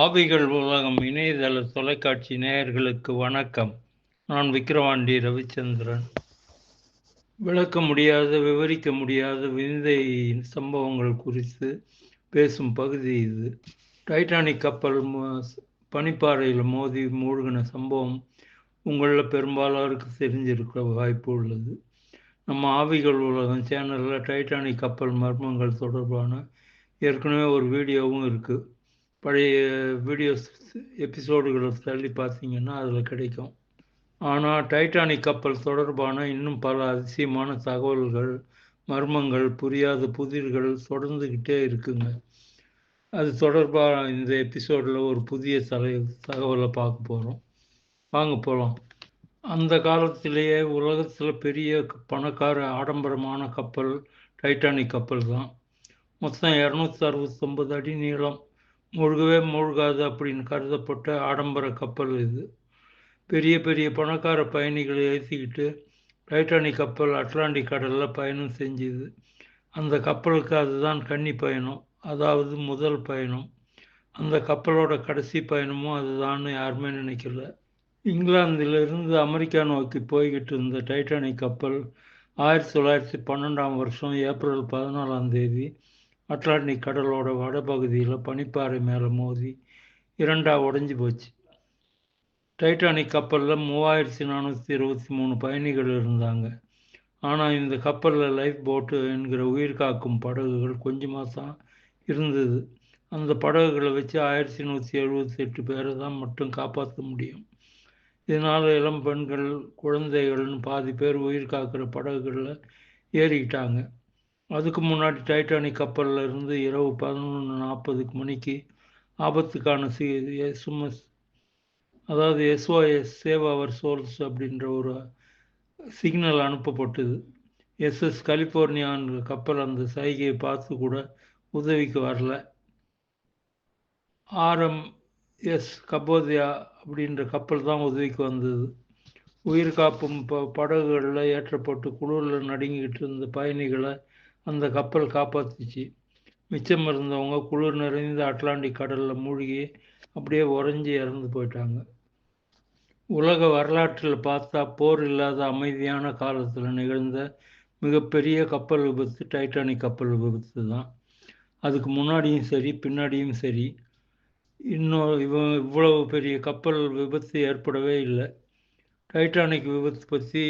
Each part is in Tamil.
ஆவிகள் உலகம் இணையதள தொலைக்காட்சி நேயர்களுக்கு வணக்கம். நான் விக்கிரவாண்டி ரவிச்சந்திரன். விளக்க முடியாத விவரிக்க முடியாத விந்தை சம்பவங்கள் குறித்து பேசும் பகுதி இது. டைட்டானிக் கப்பல் பனிப்பாறையில் மோதி மூழ்கின சம்பவம் உங்களில் பெரும்பாலோருக்கு தெரிஞ்சிருக்க வாய்ப்பு உள்ளது. நம்ம ஆவிகள் உலகம் சேனலில் டைட்டானிக் கப்பல் மர்மங்கள் தொடர்பான ஏற்கனவே ஒரு வீடியோவும் இருக்குது பழைய வீடியோஸ் எபிசோடுகளை தள்ளி பார்த்தீங்கன்னா அதில் கிடைக்கும். ஆனால் டைட்டானிக் கப்பல் தொடர்பான இன்னும் பல அதிசயமான தகவல்கள் மர்மங்கள் புரியாத புதிர்கள் தொடர்ந்துக்கிட்டே இருக்குங்க. அது தொடர்பாக இந்த எபிசோடில் ஒரு புதிய தலை தகவலை பார்க்க போகிறோம் வாங்க போகலாம் அந்த காலத்திலேயே உலகத்தில் பெரிய பணக்கார ஆடம்பரமான கப்பல் டைட்டானிக் கப்பல் தான். மொத்தம் இரநூத்தி அறுபத்தொம்பது அடி நீளம். மூழ்கவே மூழ்காது அப்படின்னு கருதப்பட்ட ஆடம்பர கப்பல் இது. பெரிய பெரிய பணக்கார பயணிகளை ஏற்றிக்கிட்டு டைட்டானிக் கப்பல் அட்லாண்டிக் கடலில் பயணம் செஞ்சுது. அந்த கப்பலுக்கு அதுதான் கன்னி பயணம் அதாவது முதல் பயணம். அந்த கப்பலோட கடைசி பயணமும் அதுதான்னு யாருமே நினைக்கல. இங்கிலாந்திலிருந்து அமெரிக்கா நோக்கி போய்கிட்டு இருந்த டைட்டானிக் கப்பல் ஆயிரத்தி தொள்ளாயிரத்தி பன்னெண்டாம் வருஷம் ஏப்ரல் பதினாலாம் தேதி அட்லாண்டிக் கடலோட வடபகுதியில் பனிப்பாறை மேலே மோதி இரண்டாக உடஞ்சி போச்சு. டைட்டானிக் கப்பலில் மூவாயிரத்தி நானூற்றி இருபத்தி மூணு பயணிகள் இருந்தாங்க. ஆனால் இந்த கப்பலில் லைஃப் போட்டு என்கிற உயிர் காக்கும் படகுகள் கொஞ்சமாக தான் இருந்தது. அந்த படகுகளை வச்சு ஆயிரத்தி நூற்றி எழுபத்தி எட்டு பேரை தான் மட்டும் காப்பாற்ற முடியும். இதனால் இளம் பெண்கள் குழந்தைகள்னு பாதி பேர் உயிர் காக்கிற படகுகளில் ஏறிக்கிட்டாங்க. அதுக்கு முன்னாடி டைட்டானிக் கப்பலில் இருந்து இரவு பதினொன்று நாற்பதுக்கு மணிக்கு ஆபத்துக்கான சி எஸ்எம்எஸ் அதாவது எஸ்ஓஎஸ் சேவ் அவர் சோல்ஸ் அப்படின்ற ஒரு சிக்னல் அனுப்பப்பட்டது. எஸ்எஸ் கலிஃபோர்னியான்ற கப்பல் அந்த சைகையை பார்த்து கூட உதவிக்கு வரல. ஆர்எம் எஸ் கபோதியா அப்படின்ற கப்பல் தான் உதவிக்கு வந்தது. உயிர் காப்பும் ப படகுகளில் ஏற்றப்பட்டு குளிரில் நடுங்கிக்கிட்டு இருந்த பயணிகளை அந்த கப்பல் காப்பாற்றுச்சு மிச்சம் இருந்தவங்க குளிர் நிறைந்த அட்லாண்டிக் கடலில் மூழ்கி அப்படியே உறைஞ்சி இறந்து போயிட்டாங்க. உலக வரலாற்றில் பார்த்தா போர் இல்லாத அமைதியான காலத்தில் நிகழ்ந்த மிகப்பெரிய கப்பல் விபத்து டைட்டானிக் கப்பல் விபத்து தான். அதுக்கு முன்னாடியும் சரி பின்னாடியும் சரி. இன்னும் இவன் இவ்வளவு பெரிய கப்பல் விபத்து ஏற்படவே இல்லை. டைட்டானிக் விபத்து பற்றி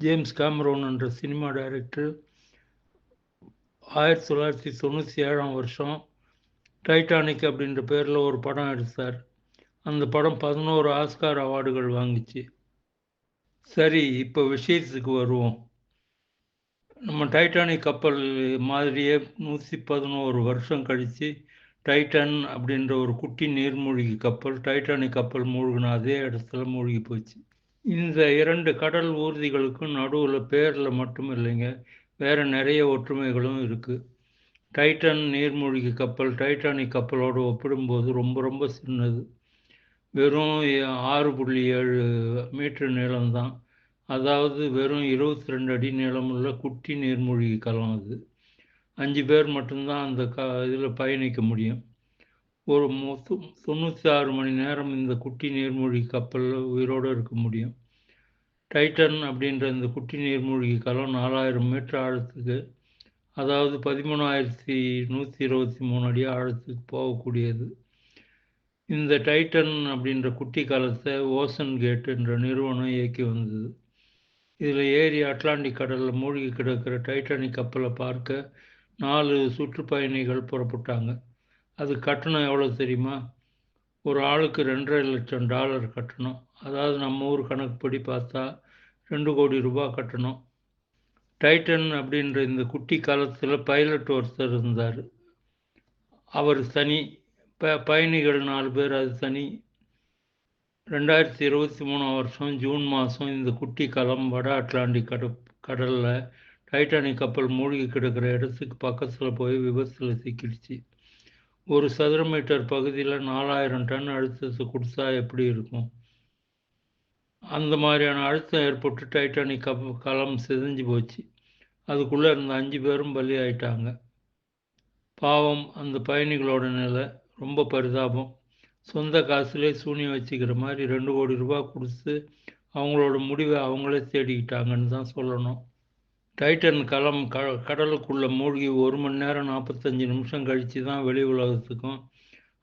ஜேம்ஸ் கேமரோன் என்ற சினிமா டைரக்டர் ஆயிரத்தி தொள்ளாயிரத்தி தொண்ணூற்றி ஏழாம் வருஷம் டைட்டானிக் அப்படின்ற பேரில் ஒரு படம் எடுத்தார். அந்த படம் பதினோரு ஆஸ்கார் அவார்டுகள் வாங்கிச்சு. சரி இப்போ விஷயத்துக்கு வருவோம். நம்ம டைட்டானிக் கப்பல் மாதிரியே நூற்றி பதினோரு வருஷம் கழித்து டைட்டன் அப்படின்ற ஒரு குட்டி நீர்மூழ்கி கப்பல் டைட்டானிக் கப்பல் மூழ்கின அதே இடத்துல மூழ்கி போச்சு. இந்த இரண்டு கடல் ஊர்திகளுக்கும் நடுவில் பேரில் மட்டும் இல்லைங்க வேறு நிறைய ஒற்றுமைகளும் இருக்குது டைட்டன் நீர்மூழ்கி கப்பல் டைட்டானிக் கப்பலோடு ஒப்பிடும்போது ரொம்ப ரொம்ப சின்னது. வெறும் ஆறு புள்ளி ஏழு மீட்டர் நீளம்தான். அதாவது வெறும் இருபத்தி ரெண்டு அடி நீளமுள்ள குட்டி நீர்மூழ்கி கலம் அது. அஞ்சு பேர் மட்டும்தான் அந்த க இதில் பயணிக்க முடியும். ஒரு தொண்ணூற்றி ஆறு மணி நேரம் இந்த குட்டி நீர்மூழ்கி கப்பலில் உயிரோடு இருக்க முடியும். டைட்டன் அப்படின்ற இந்த குட்டி நீர்மூழ்கி கலம் நாலாயிரம் மீட்டர் ஆழத்துக்கு அதாவது பதிமூணாயிரத்தி நூற்றி இருபத்தி மூணு அடி ஆழத்துக்கு போகக்கூடியது. இந்த டைட்டன் அப்படின்ற குட்டி காலத்தை ஓசன் கேட் என்ற நிறுவனம் இயக்கி வந்தது. இதில் ஏறி அட்லாண்டிக் கடலில் மூழ்கி கிடக்கிற டைட்டானிக் கப்பலை பார்க்க நாலு சுற்றுப்பயணிகள் புறப்பட்டாங்க. அது கட்டணம் எவ்வளோ தெரியுமா? ஒரு ஆளுக்கு ரெண்டரை லட்சம் டாலர் கட்டணும். அதாவது நம்ம ஊர் கணக்குப்படி பார்த்தா ரெண்டு கோடி ரூபாய் கட்டணும். டைட்டன் அப்படின்ற இந்த குட்டி காலத்தில் பைலட் ஒருத்தர் இருந்தார். அவர் தனி ப பயணிகள் நாலு பேர் அது தனி ரெண்டாயிரத்தி இருபத்தி மூணாம் வருஷம் ஜூன் மாதம் இந்த குட்டி காலம் வட அட்லாண்டிக் கட கடலில் டைட்டானிக் கப்பல் மூழ்கி கிடக்கிற இடத்துக்கு பக்கத்தில் போய் விபத்தில் சிக்கிடுச்சு. ஒரு சதுர மீட்டர் பகுதியில் நாலாயிரம் டன் அழுத்தத்தை கொடுத்தா எப்படி இருக்கும்? அந்த மாதிரியான அழுத்தம் ஏற்பட்டு டைட்டானிக் கப் களம் சிதைஞ்சு போச்சு. அதுக்குள்ளே இருந்த அஞ்சு பேரும் பலி ஆயிட்டாங்க. பாவம் அந்த பயணிகளோட நிலை ரொம்ப பரிதாபம். சொந்த காசுலே சூனியம் வச்சுக்கிற மாதிரி ரெண்டு கோடி ரூபாய் கொடுத்து அவங்களோட முடிவை அவங்களே தேடிக்கிட்டாங்கன்னு தான் சொல்லணும். டைட்டன் களம் க கடலுக்குள்ளே மூழ்கி ஒரு மணி நேரம் நாற்பத்தஞ்சு நிமிஷம் கழித்து தான் வெளி உலகத்துக்கும்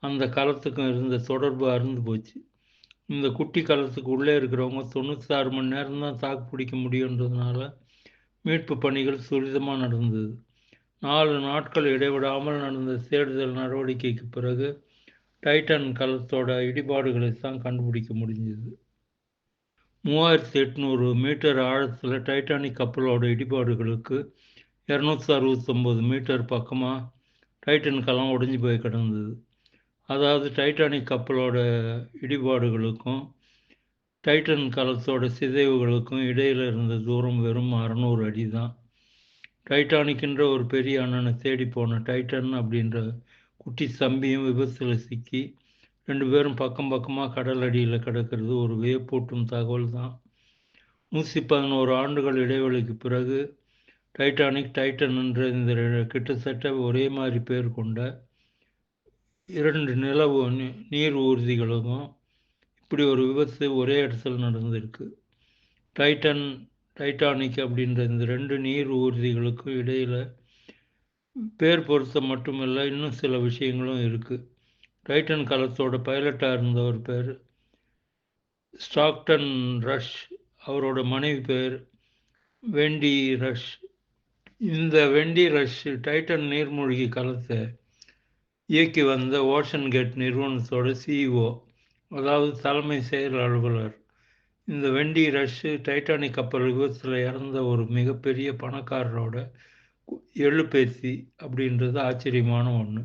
அந்த களத்துக்கும் இருந்த தொடர்பு அறுந்து போச்சு. இந்த குட்டி காலத்துக்கு உள்ளே இருக்கிறவங்க தொண்ணூத்தாறு மணி நேரம் தான் தாக்கு பிடிக்க முடியுன்றதுனால மீட்பு பணிகள் துரிதமாக நடந்தது. நாலு நாட்கள் இடைவிடாமல் நடந்த தேடுதல் நடவடிக்கைக்கு பிறகு டைட்டன் களத்தோட இடிபாடுகளை தான் கண்டுபிடிக்க முடிஞ்சது. மூவாயிரத்தி எட்நூறு மீட்டர் ஆழத்தில் டைட்டானிக் கப்பலோட இடிபாடுகளுக்கு இரநூத்தி அறுபத்தொம்போது மீட்டர் பக்கமாக டைட்டன் கலம் உடைஞ்சு போய் கிடந்தது. அதாவது டைட்டானிக் கப்பலோட இடிபாடுகளுக்கும் டைட்டன் கலத்தோட சிதைவுகளுக்கும் இடையில் இருந்த தூரம் வெறும் அறநூறு அடி தான். டைட்டானிக்கின்ற ஒரு பெரிய அண்ணனை தேடி போன டைட்டன் அப்படின்ற குட்டி தம்பியும் விபத்தில் சிக்கி ரெண்டு பேரும் பக்கம் பக்கமாக கடல் அடியில் கிடக்கிறது ஒரு வியப்பூட்டும் தகவல் தான். நூற்றி பதினோரு ஆண்டுகள் இடைவெளிக்கு பிறகு டைட்டானிக் டைட்டன் என்ற இந்த கிட்டத்தட்ட ஒரே மாதிரி பேர் கொண்ட இரண்டு நிலவு நீர் ஊர்திகளுக்கும் இப்படி ஒரு விபத்து ஒரே இடத்துல நடந்திருக்கு. டைட்டன் டைட்டானிக் அப்படின்ற இந்த ரெண்டு நீர் ஊர்திகளுக்கும் இடையில் பேர் பொருத்தம் மட்டுமில்லை இன்னும் சில விஷயங்களும் இருக்குது டைட்டன் காலத்தோட பைலட்டாக இருந்த ஒரு பேர் ஸ்டாக்டன் ரஷ் அவரோட மனைவி பேர் வெண்டி ரஷ். இந்த வெண்டி ரஷ் டைட்டன் நீர்மூழ்கி கலத்தை இயக்கி வந்த ஓஷன் கேட் நிறுவனத்தோட சிஇஓ அதாவது தலைமை செயல் அலுவலர். இந்த வெண்டி ரஷ்ஷு டைட்டானிக் கப்பல் விபத்தில் இறந்த ஒரு மிகப்பெரிய பணக்காரரோட எழுப்பேத்தி அப்படின்றது ஆச்சரியமான ஒன்று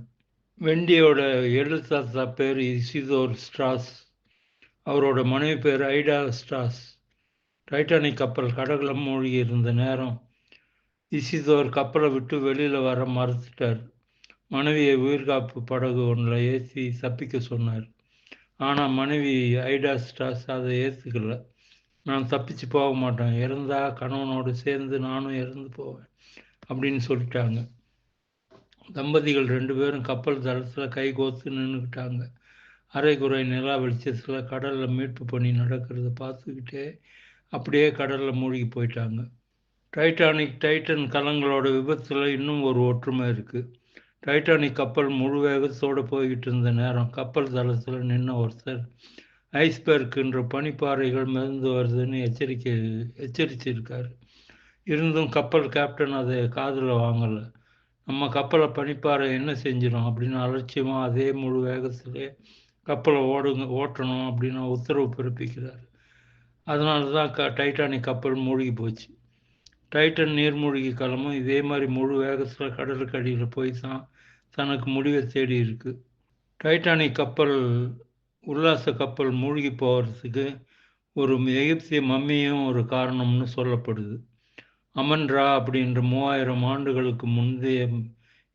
வெண்டியோட எழுத்தாத்தா பேர் இசிதோர் ஸ்ட்ராஸ். அவரோட மனைவி பேர் ஐடா ஸ்ட்ராஸ். டைட்டானிக் கப்பல் கடகுலம் மூழ்கி இருந்த நேரம் இசிதோர் கப்பலை விட்டு வெளியில் வர மறுத்துட்டார். மனைவியை உயிர்காப்பு படகு ஒன்றில் ஏற்றி தப்பிக்க சொன்னார். ஆனால் மனைவி ஐடா ஸ்டாஸ் அதை ஏற்றுக்கல நான் தப்பிச்சு போக மாட்டேன். இறந்தா கணவனோடு சேர்ந்து நானும் இறந்து போவேன் அப்படின்னு சொல்லிட்டாங்க. தம்பதிகள் ரெண்டு பேரும் கப்பல் தளத்தில் கை கோத்து நின்றுக்கிட்டாங்க அரைக்குறை நிலா வெளிச்சத்தில் கடலில் மீட்பு பணி நடக்கிறத பார்த்துக்கிட்டே அப்படியே கடலில் மூழ்கி போயிட்டாங்க. டைட்டானிக் டைட்டன் கலங்களோட விபத்தில் இன்னும் ஒரு ஒற்றுமை இருக்குது டைட்டானிக் கப்பல் முழு வேகத்தோடு போய்கிட்டு இருந்த நேரம் கப்பல் தளத்தில் நின்ன ஒருத்தர் ஐஸ்பெர்க்குன்ற பனிப்பாறைகள் மிதந்து வருதுன்னு எச்சரிக்கை எச்சரிச்சிருக்கார் இருந்தும் கப்பல் கேப்டன் அதை காதில் வாங்கலை. நம்ம கப்பலை பனிப்பாறை என்ன செஞ்சிடும் அப்படின்னு அலட்சியமாக அதே முழு வேகத்திலே கப்பலை ஓடுங்க ஓட்டணும் அப்படின்னு உத்தரவு பிறப்பிக்கிறார். அதனால தான் க டைட்டானிக் கப்பல் மூழ்கி போச்சு. டைட்டன் நீர்மூழ்கி கலமும் இதே மாதிரி முழு வேகத்தில் கடலுக்கு அடியில் போய் தான் தனக்கு முடிவை தேடி இருக்கு. டைட்டானிக் கப்பல் உல்லாச கப்பல் மூழ்கி போகிறதுக்கு ஒரு எகிப்திய மம்மியும் ஒரு காரணம்னு சொல்லப்படுது. அமன்ரா அப்படின்ற மூவாயிரம் ஆண்டுகளுக்கு முந்தைய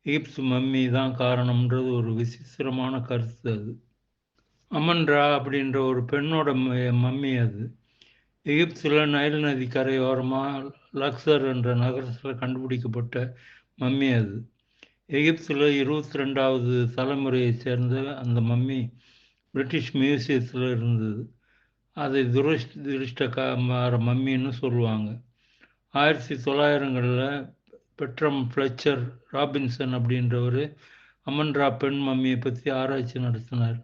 எகிப்து மம்மி தான் காரணம்ன்றது ஒரு விசித்திரமான கருத்து அது. அமன்ரா அப்படின்ற ஒரு பெண்ணோட மம்மி அது. எகிப்தில் நைல் நதி கரையோரமாக லக்சர் என்ற நகரத்தில் கண்டுபிடிக்கப்பட்ட மம்மி அது. எகிப்தில் இருபத்தி ரெண்டாவது தலைமுறையைச் சேர்ந்த அந்த மம்மி பிரிட்டிஷ் மியூசியத்தில் இருந்தது. அதை துரதிருஷ்டக்கார மம்மின்னு சொல்லுவாங்க. ஆயிரத்தி தொள்ளாயிரங்களில் பெட்ரம் ஃப்ளெச்சர் ராபின்சன் அப்படின்றவர் அமன்ரா பெண் மம்மியை பற்றி ஆராய்ச்சி நடத்தினார்.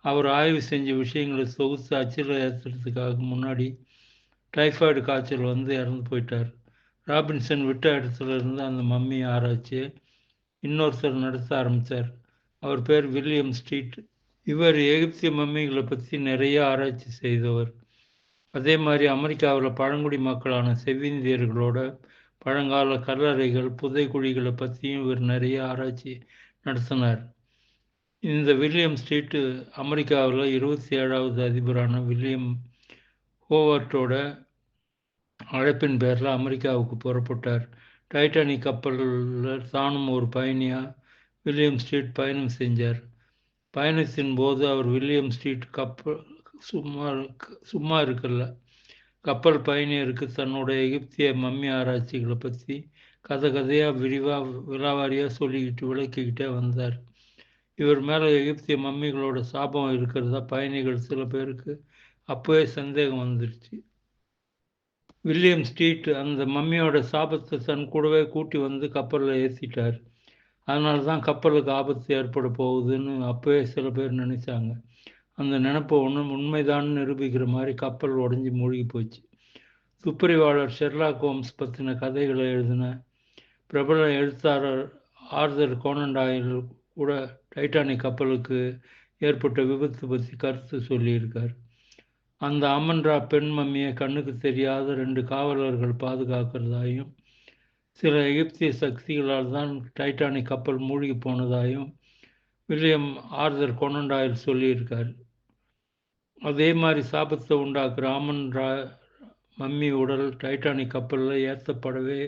அவர் ஆய்வு செஞ்ச விஷயங்களை தொகுத்து அச்சில் ஏற்றுறதுக்காக முன்னாடி டைஃபாய்டு காய்ச்சல் வந்து இறந்து போயிட்டார். ராபின்சன் விட்ட இடத்துல இருந்து அந்த மம்மி ஆராய்ச்சி இன்னொருத்தர் நடத்த ஆரம்பித்தார் அவர் பேர் வில்லியம் ஸ்ட்ரீட். இவர் எகிப்திய மம்மிகளை பற்றி நிறைய ஆராய்ச்சி செய்தவர். அதே மாதிரி அமெரிக்காவில் பழங்குடி மக்களான செவ்விந்தியர்களோட பழங்கால கல்லறைகள் புதைக்குழிகளை பற்றியும் இவர் நிறைய ஆராய்ச்சி நடத்தினார். இந்த வில்லியம் ஸ்ட்ரீட்டு அமெரிக்காவில் இருபத்தி ஏழாவது அதிபரான வில்லியம் ஹோவர்ட்டோட அழைப்பின் பேரில் அமெரிக்காவுக்கு புறப்பட்டார். டைட்டானிக் கப்பலில் தானும் ஒரு பயணியாக வில்லியம் ஸ்ட்ரீட் பயணம் செஞ்சார். பயணத்தின் போது அவர் வில்லியம் ஸ்ட்ரீட் கப்பல் சும்மா சும்மா இருக்கல கப்பல் பயணியருக்கு தன்னுடைய எகிப்திய மம்மி ஆராய்ச்சிகளை பற்றி கதை கதையாக விரிவாக விலாவாரியாக சொல்லிக்கிட்டு விளக்கிக்கிட்டே வந்தார். இவர் மேலே எகிப்திய மம்மிகளோட சாபம் இருக்கிறதா பயணிகள் சில பேருக்கு அப்போவே சந்தேகம் வந்துருச்சு. வில்லியம் ஸ்ட்ரீட் அந்த மம்மியோட சாபத்தை தன் கூடவே கூட்டி வந்து கப்பலில் ஏற்றிட்டார் அதனால தான் கப்பலுக்கு ஆபத்து ஏற்பட போகுதுன்னு அப்போவே சில பேர் நினைச்சாங்க. அந்த நினப்பை ஒன்றும் உண்மைதான் நிரூபிக்கிற மாதிரி கப்பல் உடஞ்சி மூழ்கி போச்சு. துப்பறிவாளர் ஷெர்லாக் ஹோம்ஸ் பற்றின கதைகளை எழுதின பிரபல எழுத்தாளர் ஆர்தர் கோனண்டாயில் கூட டைட்டானிக் கப்பலுக்கு ஏற்பட்ட விபத்து பற்றி கருத்து சொல்லியிருக்கார். அந்த அமன்ரா பெண் மம்மியை கண்ணுக்கு தெரியாத ரெண்டு காவலர்கள் பாதுகாக்கிறதாயும் சில எகிப்திய சக்திகளால் தான் டைட்டானிக் கப்பல் மூழ்கி போனதாயும் வில்லியம் ஆர்தர் கொனண்டாயில் சொல்லியிருக்கார். அதே மாதிரி சாபத்தை உண்டாக்குற ஆமன்ரா மம்மி உடல் டைட்டானிக் கப்பலில் ஏற்றப்படவே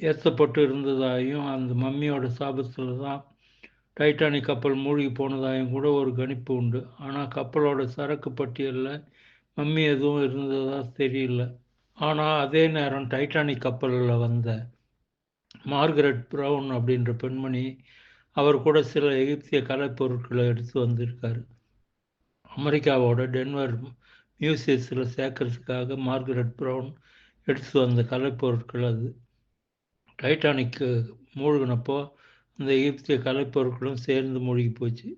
ஏற்றப்பட்டு இருந்ததாயும் அந்த மம்மியோட சாபத்தில் தான் டைட்டானிக் கப்பல் மூழ்கி போனதாயும் கூட ஒரு கணிப்பு உண்டு. ஆனால் கப்பலோட சரக்கு பட்டியலில் மம்மி எதுவும் இருந்ததா தெரியல. ஆனால் அதே நேரம் டைட்டானிக் கப்பலில் வந்த மார்கரெட் ப்ரவுன் அப்படின்ற பெண்மணி அவர் கூட சில எகிப்திய கலைப்பொருட்களை எடுத்து வந்திருக்காரு. அமெரிக்காவோட டென்வர் மியூசியஸில் சேர்க்கறதுக்காக மார்கரெட் ப்ரவுன் எடுத்து வந்த கலைப்பொருட்கள் அது. டைட்டானிக்கு மூழ்கினப்போ அந்த எகிப்திய கலைப்பொருட்களும் சேர்ந்து மூழ்கி போச்சு.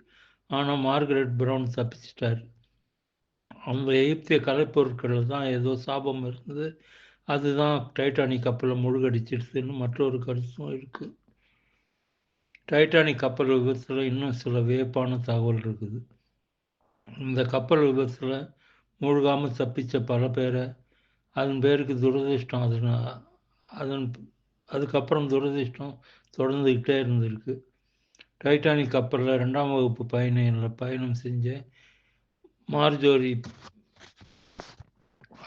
ஆனால் மார்கரெட் ப்ரௌன் தப்பிச்சிட்டார். அந்த எகிப்திய கலைப்பொருட்களில் தான் ஏதோ சாபம் இருந்தது. அதுதான் டைட்டானிக் கப்பலை முழுகடிச்சிடுச்சுன்னு மற்றொரு கருத்தும் இருக்குது டைட்டானிக் கப்பல் விபத்தில் இன்னும் சில வியப்பான தகவல் இருக்குது. இந்த கப்பல் விபத்தில் மூழ்காமல் தப்பித்த பல பேரை அதன் பேருக்கு துரதிர்ஷ்டம் அதன் அதன் அதுக்கப்புறம் துரதிர்ஷ்டம் தொடர்ந்துக்கிட்டே இருந்திருக்கு. டைட்டானிக் கப்பலில் ரெண்டாம் வகுப்பு பயணங்களில் பயணம் செஞ்ச மார்ஜோரி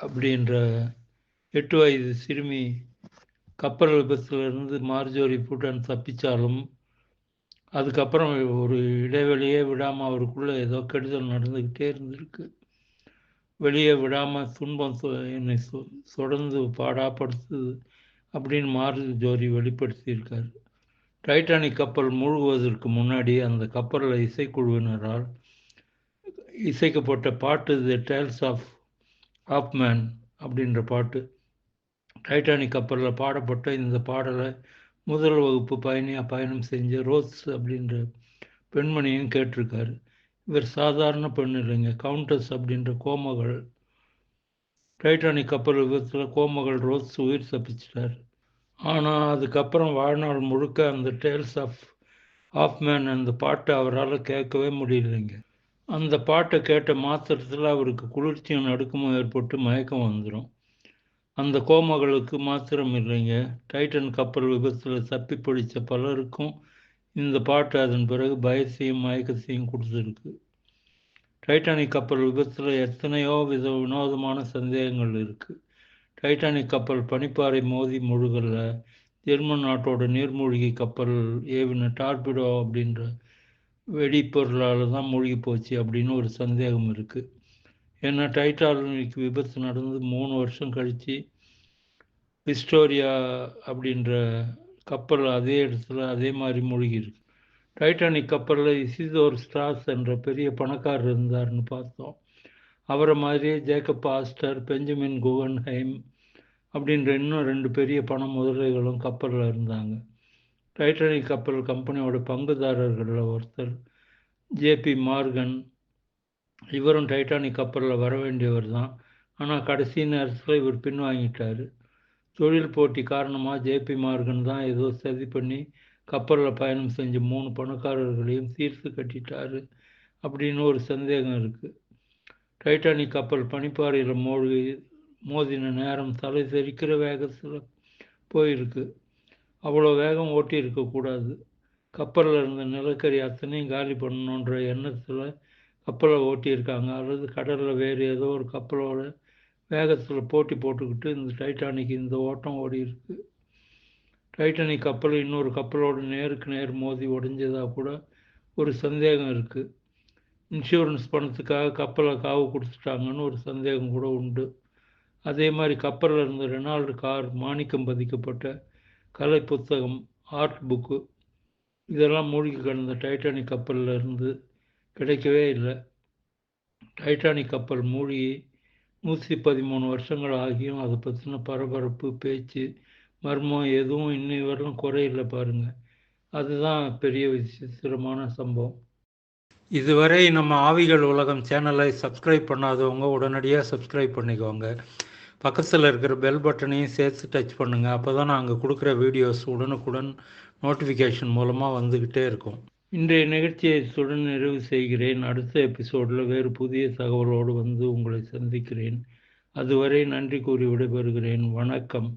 அப்படின்ற எட்டு வயது சிறுமி கப்பல் விபத்திலிருந்து மார்ஜோரி பூட்டான் தப்பிச்சாலும் அதுக்கப்புறம் ஒரு இடைவெளியே விடாமல் அவருக்குள்ளே ஏதோ கெடுதல் நடந்துக்கிட்டே இருந்திருக்கு. வெளியே விடாமல் துன்பம் என்னை தொடர்ந்து பாடாப்படுத்துது. அப்படின்னு மாறு ஜோரி வெளிப்படுத்தியிருக்கார். டைட்டானிக் கப்பல் மூழ்குவதற்கு முன்னாடி அந்த கப்பலில் இசைக்குழுவினரால் இசைக்கப்பட்ட பாட்டு the tales of of man அப்படின்ற பாட்டு. டைட்டானிக் கப்பலில் பாடப்பட்ட இந்த பாடலை முதல் வகுப்பு பயணியாக பயணம் செஞ்ச ரோஸ் அப்படின்ற பெண்மணியும் கேட்டிருக்காரு. இவர் சாதாரண பெண் இல்லைங்க கவுண்டஸ் அப்படின்ற கோமகள் டைட்டானிக் கப்பல் விபத்தில் கோமகள் ரோஸ் உயிர் தப்பிச்சிட்டார். ஆனால் அதுக்கப்புறம் வாழ்நாள் முழுக்க அந்த டேல்ஸ் ஆஃப் ஆஃப் மேன் அந்த பாட்டை அவரால் கேட்கவே முடியலைங்க. அந்த பாட்டை கேட்ட மாத்திரத்தில் அவருக்கு குளிர்ச்சியும் நடுக்கமும் ஏற்பட்டு மயக்கம் வந்துடும் அந்த கோமகளுக்கு மாத்திரம் இல்லைங்க. டைட்டன் கப்பல் விபத்தில் தப்பி பிடிச்ச பலருக்கும் இந்த பாட்டு அதன் பிறகு பயத்தையும் மயக்கத்தையும் கொடுத்துருக்கு. டைட்டானிக் கப்பல் விபத்தில் எத்தனையோ வித வினோதமான சந்தேகங்கள் இருக்குது டைட்டானிக் கப்பல் பனிப்பாறை மோதி முழுகல. ஜெர்மன் நாட்டோட நீர்மூழ்கி கப்பல் ஏவின டார்பிடோ அப்படின்ற வெடிப்பொருளால் தான் மூழ்கி போச்சு அப்படின்னு ஒரு சந்தேகம் இருக்குது ஏன்னா டைட்டானிக் விபத்து நடந்து மூணு வருஷம் கழித்து விஸ்டோரியா அப்படின்ற கப்பல் அதே இடத்துல அதே மாதிரி மூழ்கி இருக்குது டைட்டானிக் கப்பலில் இசிதோர் ஸ்டார்ஸ் என்ற பெரிய பணக்காரர் இருந்தார்னு பார்த்தோம். அவரை மாதிரியே ஜேக்கப் ஆஸ்டர் பெஞ்சமின் குகன்ஹைம் அப்படின்ற இன்னும் ரெண்டு பெரிய பண முதலைகளும் கப்பலில் இருந்தாங்க. டைட்டானிக் கப்பல் கம்பெனியோட பங்குதாரர்களில் ஒருத்தர் ஜேபி மார்கன். இவரும் டைட்டானிக் கப்பலில் வர வேண்டியவர் தான். ஆனால் கடைசி நேரத்தில் இவர் பின்வாங்கிட்டார். தொழில் போட்டி காரணமாக ஜேபி மார்கன் தான் ஏதோ சதி பண்ணி கப்பலில் பயணம் செஞ்ச மூணு பணக்காரர்களையும் சீர்த்து கட்டிட்டாரு அப்படின்னு ஒரு சந்தேகம் இருக்குது டைட்டானிக் கப்பல் பனிப்பாறையில் மூழ்கி மோதின நேரம் தலை தெரிக்கிற வேகத்தில் போயிருக்கு. அவ்வளோ வேகம் ஓட்டி இருக்கக்கூடாது கப்பலில் இருந்த நிலக்கரி அத்தனையும் காலி பண்ணணுன்ற எண்ணத்தில் கப்பலை ஓட்டியிருக்காங்க அல்லது கடலில் வேறு ஏதோ ஒரு கப்பலோட வேகத்தில் போட்டி போட்டுக்கிட்டு இந்த டைட்டானிக் இந்த ஓட்டம் ஓடி இருக்குது டைட்டானிக் கப்பல் இன்னொரு கப்பலோட நேருக்கு நேர் மோதி உடைஞ்சதாக கூட ஒரு சந்தேகம் இருக்குது இன்சூரன்ஸ் பணத்துக்காக கப்பலை காவு கொடுத்துட்டாங்கன்னு ஒரு சந்தேகம் கூட உண்டு. அதே மாதிரி கப்பலில் இருந்த ரெனால்டு கார் மாணிக்கம் பதிக்கப்பட்ட கலை புத்தகம் ஆர்ட் புக்கு இதெல்லாம் மூழ்கி கிடந்த டைட்டானிக் கப்பல்ல இருந்து கிடைக்கவே இல்லை. டைட்டானிக் கப்பல் மூழ்கி நூற்றி பதிமூணு வருஷங்கள் ஆகியும் அதை பற்றின பரபரப்பு பேச்சு மர்மம் எதுவும் இன்னை வரலும் குறையில்லை பாருங்க. அதுதான் பெரிய விசித்திரமான சம்பவம். இதுவரை நம்ம ஆவிகள் உலகம் சேனலை சப்ஸ்கிரைப் பண்ணாதவங்க உடனடியாக சப்ஸ்கிரைப் பண்ணிக்கோங்க. பக்கத்தில் இருக்கிற பெல் பட்டனையும் சேர்த்து டச் பண்ணுங்கள் அப்போ தான் நாங்கள் கொடுக்குற வீடியோஸ் உடனுக்குடன் நோட்டிஃபிகேஷன் மூலமாக வந்துக்கிட்டே இருக்கும். இன்றைய நிகழ்ச்சியை இத்துடன் நிறைவு செய்கிறேன். அடுத்த எபிசோடில் வேறு புதிய தகவலோடு வந்து உங்களை சந்திக்கிறேன். அதுவரை நன்றி கூறி விடைபெறுகிறேன். வணக்கம்.